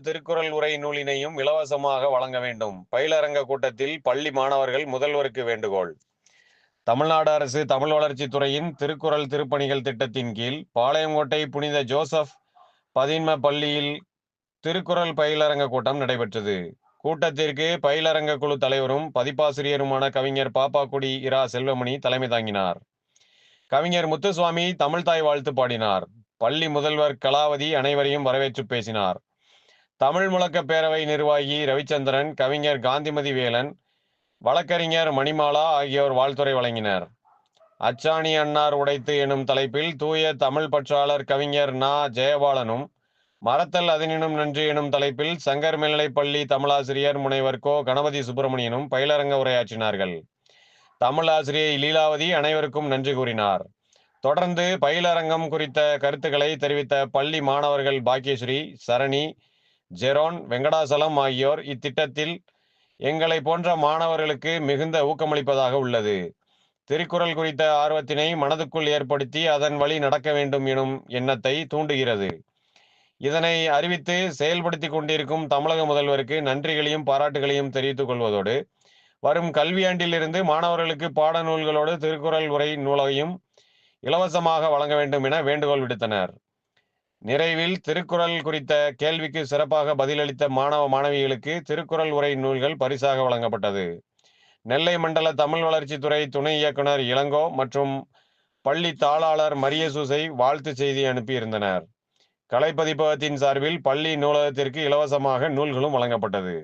திருக்குறள் உரை நூலினையும் இலவசமாக வழங்க வேண்டும். பயிலரங்க கூட்டத்தில் பள்ளி மாணவர்கள் முதல்வருக்கு வேண்டுகோள். தமிழ்நாடு அரசு தமிழ் வளர்ச்சித் துறையின் திருக்குறள் திருப்பணிகள் திட்டத்தின் கீழ் பாளையங்கோட்டை புனித ஜோசப் பதின்ம பள்ளியில் திருக்குறள் பயிலரங்க கூட்டம் நடைபெற்றது. கூட்டத்திற்கு பயிலரங்க குழு தலைவரும் பதிப்பாசிரியருமான கவிஞர் பாப்பாக்குடி இரா செல்வமணி தலைமை தாங்கினார். கவிஞர் முத்துசுவாமி தமிழ்தாய் வாழ்த்து பாடினார். பள்ளி முதல்வர் கலாவதி அனைவரையும் வரவேற்று பேசினார். தமிழ் முழக்க பேரவை நிர்வாகி ரவிச்சந்திரன் கவிஞர் காந்திமதி வேலன் வழக்கறிஞர் மணிமாலா ஆகியோர் வாழ்த்துரை வழங்கினர். அச்சாணி அன்னார் உடைத்து எனும் தலைப்பில் தூய தமிழ் பற்றாளர் கவிஞர் நா. ஜெயபாலனும் மறத்தல் அதனினும் நன்றி எனும் தலைப்பில் சங்கர் மேல்நிலைப்பள்ளி தமிழாசிரியர் முனைவர் கோ. கணபதி சுப்பிரமணியனும் பயிலரங்க உரையாற்றினார்கள். தமிழாசிரியை லீலாவதி அனைவருக்கும் நன்றி கூறினார். தொடர்ந்து பயிலரங்கம் குறித்த கருத்துக்களை தெரிவித்த பள்ளி மாணவர்கள் பாக்கியஸ்ரீ சரணி ஜெரோன் வெங்கடாசலம் ஆகியோர் இத்திட்டத்தில் எங்களை போன்ற மாணவர்களுக்கு மிகுந்த ஊக்கமளிப்பதாக உள்ளது. திருக்குறள் குறித்த ஆர்வத்தினை மனதுக்குள் ஏற்படுத்தி அதன் வழி நடக்க வேண்டும் எனும் எண்ணத்தை தூண்டுகிறது. இதனை அறிவித்து செயல்படுத்தி கொண்டிருக்கும் தமிழக முதல்வருக்கு நன்றிகளையும் பாராட்டுகளையும் தெரிவித்துக் கொள்வதோடு வரும் கல்வியாண்டிலிருந்து மாணவர்களுக்கு பாடநூல்களோடு திருக்குறள் உரை நூலையும் இலவசமாக வழங்க வேண்டும் என வேண்டுகோள் விடுத்தனர். நிறைவில் திருக்குறள் குறித்த கேள்விக்கு சிறப்பாக பதிலளித்த மாணவ மாணவிகளுக்கு திருக்குறள் உரை நூல்கள் பரிசாக வழங்கப்பட்டது. நெல்லை மண்டல தமிழ் வளர்ச்சித்துறை துணை இயக்குனர் இளங்கோ மற்றும் பள்ளி தாளாளர் மரியசூசை வாழ்த்து செய்தி அனுப்பியிருந்தனர். கலைப்பதிப்பகத்தின் சார்பில் பள்ளி நூலகத்திற்கு இலவசமாக நூல்களும் வழங்கப்பட்டது.